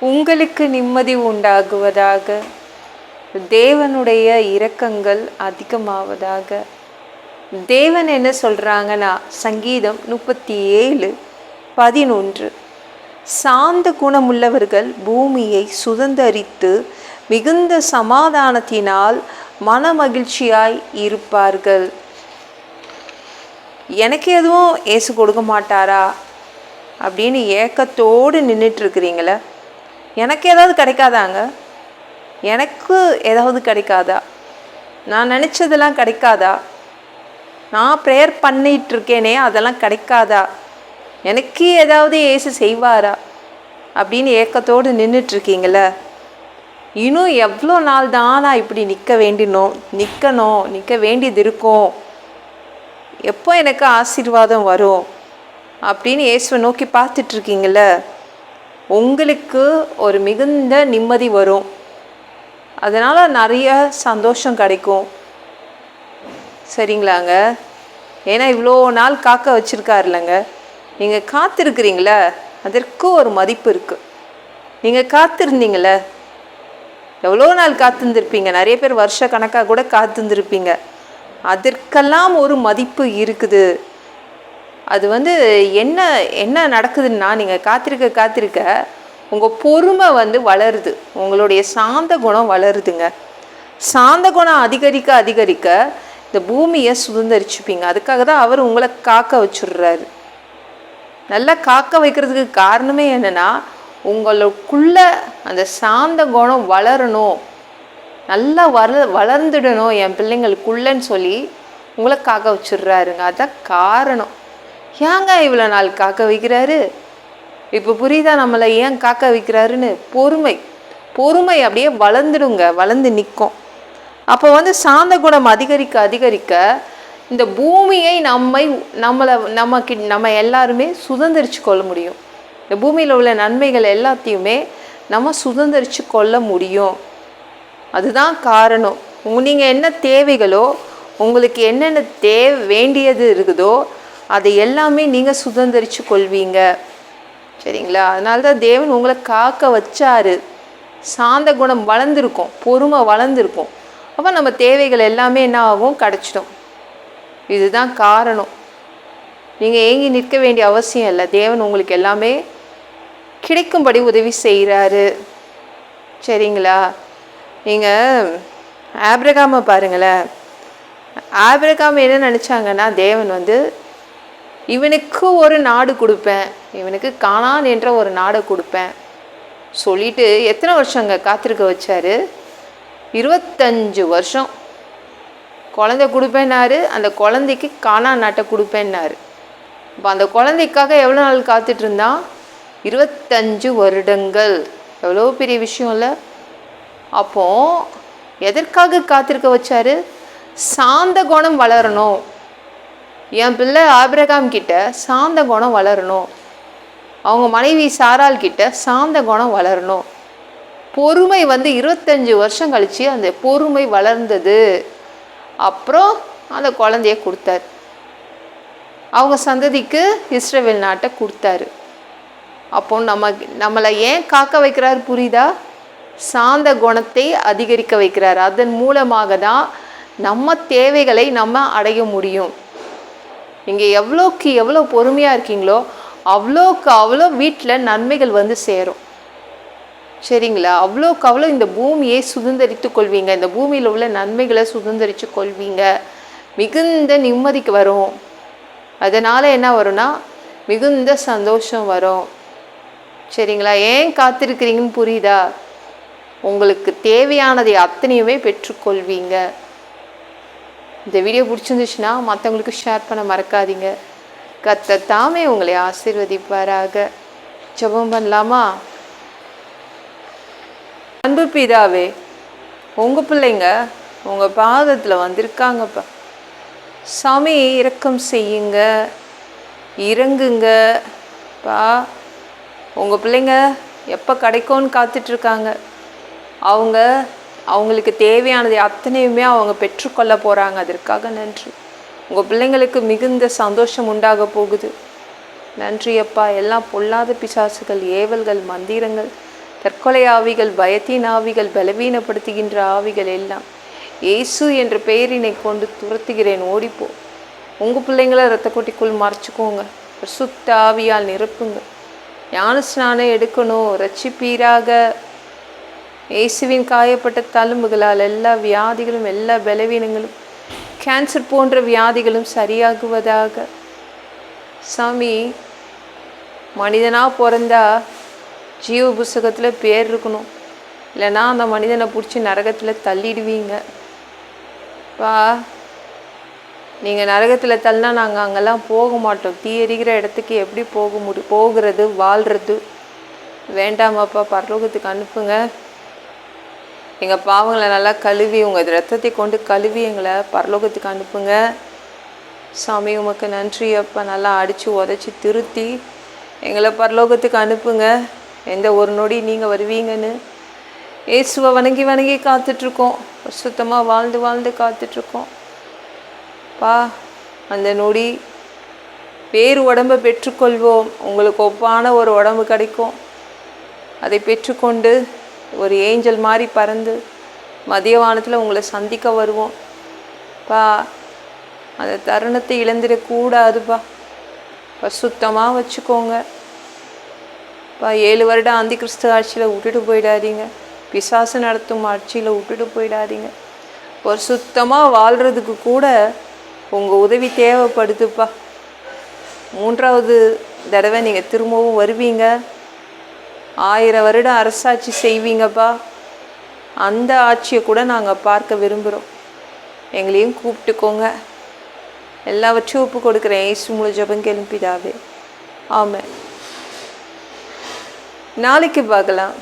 உங்களுக்கு நிம்மதி உண்டாகுவதாக. தேவனுடைய இரக்கங்கள் அதிகமாவதாக. தேவன் என்ன சொல்கிறாங்கன்னா சங்கீதம் முப்பத்தி ஏழு பதினொன்று. சாந்த குணமுள்ளவர்கள் பூமியை சுதந்தரித்து மிகுந்த சமாதானத்தினால் மனமகிழ்ச்சியாய் இருப்பார்கள். எனக்கு எதுவும் ஏசு கொடுக்க மாட்டாரா? அப்படின்னு ஏக்கத்தோடு நின்றுட்டுருக்கிறீங்களே எனக்கு ஏதாவது கிடைக்காதாங்க? எனக்கு ஏதாவது கிடைக்காதா? நான் நினச்சதெல்லாம் கிடைக்காதா? நான் ப்ரேயர் பண்ணிகிட்ருக்கேனே அதெல்லாம் கிடைக்காதா? எனக்கு ஏதாவது ஏசு செய்வாரா? அப்படின்னு ஏக்கத்தோடு நின்றுட்டுருக்கீங்கள இன்னும் எவ்வளோ நாள் தான் நான் இப்படி நிற்க வேண்டினோம்? நிற்கணும் நிற்க வேண்டியது இருக்கும். எப்போ எனக்கு ஆசீர்வாதம் வரும்? அப்படின்னு இயேசுவை நோக்கி பார்த்துட்ருக்கீங்கள உங்களுக்கு ஒரு மிகுந்த நிம்மதி வரும். அதனால் நிறைய சந்தோஷம் கிடைக்கும். சரிங்களாங்க? ஏன்னா இவ்வளோ நாள் காக்க வச்சுருக்காருலங்க. நீங்கள் காத்திருக்கிறீங்கள? அதற்கு ஒரு மதிப்பு இருக்குது நீங்கள் காத்திருந்தீங்கள? எவ்வளோ நாள் காத்திருந்துருப்பீங்க? நிறைய பேர் வருஷ கணக்காக கூட காத்திருந்துருப்பீங்க. அதற்கெல்லாம் ஒரு மதிப்பு இருக்குது. அது வந்து என்ன என்ன நடக்குதுன்னா நீங்கள் காத்திருக்க காத்திருக்க உங்கள் பொறுமை வந்து வளருது. உங்களுடைய சாந்த குணம் வளருதுங்க. சாந்த குணம் அதிகரிக்க அதிகரிக்க இந்த பூமியை சுதந்திரிச்சுப்பீங்க. அதுக்காக தான் அவர் உங்களை காக்க வச்சுடுறாரு. நல்லா காக்க வைக்கிறதுக்கு காரணமே என்னென்னா உங்களுக்குள்ள அந்த சாந்த குணம் வளரணும். நல்லா வள வளர்ந்துடணும் என் பிள்ளைங்களுக்குள்ளன்னு சொல்லி உங்களை காக்க வச்சுடுறாருங்க. அதுதான் காரணம். ஏங்க இவ்வளோ நாள் காக்க வைக்கிறாரு? இப்போ புரியுதா நம்மளை ஏன் காக்க வைக்கிறாருன்னு? பொறுமை. பொறுமை அப்படியே வளர்ந்துடுங்க வளர்ந்து நிற்கும் அப்போ வந்து சாந்த குணம் அதிகரிக்க அதிகரிக்க இந்த பூமியை நம்மை நம்மளை நமக்கு நம்ம எல்லாருமே சுதந்திரிச்சு கொள்ள முடியும். இந்த பூமியில் உள்ள நன்மைகள் எல்லாத்தையுமே நம்ம சுதந்திரிச்சு கொள்ள முடியும். அதுதான் காரணம். நீங்கள் என்ன தேவைகளோ உங்களுக்கு என்னென்ன தேவை வேண்டியது இருக்குதோ அதை எல்லாமே நீங்கள் சுதந்திரித்து கொள்வீங்க. சரிங்களா? அதனால தான் தேவன் உங்களை காக்க வச்சாரு. சாந்த குணம் வளர்ந்துருக்கும் பொறுமை வளர்ந்துருக்கும். அப்போ நம்ம தேவைகள் எல்லாமே என்ன ஆகும்? கிடச்சிடும். இதுதான் காரணம். நீங்கள் ஏங்கி நிற்க வேண்டிய அவசியம் இல்லை. தேவன் உங்களுக்கு எல்லாமே கிடைக்கும்படி உதவி செய்கிறாரு சரிங்களா? நீங்கள் ஆப்ரகாமை பாருங்களேன். ஆப்ரகாம் என்ன நினச்சாங்கன்னா தேவன் வந்து இவனுக்கு ஒரு நாடு கொடுப்பேன் இவனுக்கு காணான் என்ற ஒரு நாடை கொடுப்பேன். சொல்லிட்டு எத்தனை வருஷங்க காத்திருக்க வச்சாரு? இருபத்தஞ்சு வருஷம். குழந்தை கொடுப்பேன்னாரு அந்த குழந்தைக்கு காணா நாட்டை கொடுப்பேன்னாரு. இப்போ அந்த குழந்தைக்காக எவ்வளோ நாள் காத்துட்டு இருந்தான் இருபத்தஞ்சு வருடங்கள். எவ்வளோ பெரிய விஷயம் இல்லை. அப்போ எதற்காக காத்திருக்க வச்சாரு? சாந்த குணம் வளரணும். என் பிள்ளை ஆபிரகாம் கிட்ட சாந்த குணம் வளரணும். அவங்க மனைவி சாரால் கிட்ட சாந்த குணம் வளரணும். பொறுமை வந்து இருபத்தஞ்சி வருஷம் கழித்து அந்த பொறுமை வளர்ந்தது. அப்புறம் அந்த குழந்தைய கொடுத்தாரு. அவங்க சந்ததிக்கு இஸ்ரேவேல் நாட்டை கொடுத்தாரு. அப்போ நம்ம நம்மளை ஏன் காக்க வைக்கிறார் புரியுதா? சாந்த குணத்தை அதிகரிக்க வைக்கிறார். அதன் மூலமாக தான் நம்ம தேவைகளை நம்ம அடைய முடியும். நீங்கள் எவ்வளோக்கு எவ்வளோ பொறுமையாக இருக்கீங்களோ அவ்வளோக்கு அவ்வளோ வீட்டில் நன்மைகள் வந்து சேரும். சரிங்களா? அவ்வளோக்கு அவ்வளோ இந்த பூமியை சுதந்திரித்து கொள்வீங்க. இந்த பூமியில் உள்ள நன்மைகளை சுதந்திரித்து கொள்வீங்க. மிகுந்த நிம்மதிக்கு வரும். அதனால் என்ன வரும்னா மிகுந்த சந்தோஷம் வரும். சரிங்களா? ஏன் காத்திருக்கிறீங்கன்னு புரியுதா? உங்களுக்கு தேவையானதை அத்தனையுமே பெற்றுக்கொள்வீங்க. இந்த வீடியோ பிடிச்சிருந்துச்சுன்னா மற்றவங்களுக்கு ஷேர் பண்ண மறக்காதீங்க. கத்த தாமே உங்களை ஆசீர்வதிப்பாராக. ஜெபம் பண்ணலாமா? அன்பு பிதாவே உங்கள் பிள்ளைங்க உங்கள் பாதத்தில் வந்திருக்காங்கப்பா. சாமி இரக்கம் செய்யுங்க. இறங்குங்க பா உங்கள் பிள்ளைங்க எப்போ கிடைக்கும்னு காத்துட்ருக்காங்க அவங்க அவங்களுக்கு தேவையானதை அத்தனையுமே அவங்க பெற்றுக்கொள்ள போகிறாங்க அதற்காக நன்றி. உங்கள் பிள்ளைங்களுக்கு மிகுந்த சந்தோஷம் உண்டாக போகுது. நன்றி அப்பா. எல்லாம் பொல்லாத பிசாசுகள் ஏவல்கள் மந்திரங்கள் தற்கொலை ஆவிகள் பயத்தின் ஆவிகள் பலவீனப்படுத்துகின்ற ஆவிகள் எல்லாம் இயேசு என்ற பெயரினை கொண்டு துரத்துகிறேன். ஓடிப்போ. உங்கள் பிள்ளைங்கள ரத்த கொட்டிக்குள் மறைச்சிக்கோங்க. சுத்த ஆவியால் நிரப்புங்க. ஞான ஸ்நானம் எடுக்கணும். ரட்சிப்பீராக இயேசுவின் காயப்பட்ட தழும்புகளால் எல்லா வியாதிகளும் எல்லா பலவீனங்களும் கேன்சர் போன்ற வியாதிகளும் சரியாகுவதாக. சாமி மனிதனாக பிறந்தா ஜீவ புஸ்தகத்தில் பேர் இருக்கணும். இல்லைன்னா அந்த மனிதனை பிடிச்சி நரகத்தில் தள்ளிடுவீங்க. வா. நீங்கள் நரகத்தில் தள்ளினா நாங்கள் அங்கெல்லாம் போக மாட்டோம். தீ எரிகிற இடத்துக்கு எப்படி போக முடி போகிறது வாழ்கிறது வேண்டாமாப்பா பரலோகத்துக்கு அனுப்புங்க. எங்கள் பாவங்களை நல்லா கழுவி உங்கள் ரத்தத்தை கொண்டு கழுவி எங்களை பரலோகத்துக்கு அனுப்புங்க. சாமி உமக்கு நன்றி அப்பா. நல்லா அடித்து உதச்சி திருத்தி எங்களை பரலோகத்துக்கு அனுப்புங்க. எந்த ஒரு நொடி நீங்கள் வருவீங்கன்னு இயேசுவை வணங்கி வணங்கி காத்துட்ருக்கோம். சுத்தமாக வாழ்ந்து வாழ்ந்து காத்துட்ருக்கோம். பா அந்த நொடி வேறு உடம்பை பெற்றுக்கொள்வோம். உங்களுக்கு ஒப்பான ஒரு உடம்பு கிடைக்கும். அதை பெற்றுக்கொண்டு ஒரு ஏஞ்சல் மாதிரி பறந்து மதிய வானத்தில் உங்களை சந்திக்க வருவோம். பா அந்த தருணத்தை இழந்துடக்கூடாதுப்பா. சுத்தமாக வச்சுக்கோங்க. பா ஏழு வருடம் ஆந்தி கிறிஸ்து ஆட்சியில் விட்டுட்டு போயிடாதீங்க. பிசாசு நடத்தும் ஆட்சியில் விட்டுட்டு போயிடாதீங்க. ஒரு சுத்தமாக வாழ்கிறதுக்கு கூட உங்கள் உதவி தேவைப்படுதுப்பா. மூன்றாவது தடவை நீங்கள் திரும்பவும் வருவீங்க. ஆயிரம் வருடம் அரசாட்சி செய்வீங்கப்பா. அந்த ஆட்சியை கூட நாங்கள் பார்க்க விரும்புகிறோம் எங்களையும் கூப்பிட்டுக்கோங்க. எல்லாவற்றையும் ஒப்பு கொடுக்குறேன். ஏசு முழு ஜபம் கேள்விதாவே ஆமாம் நாளைக்கு பார்க்கலாம்.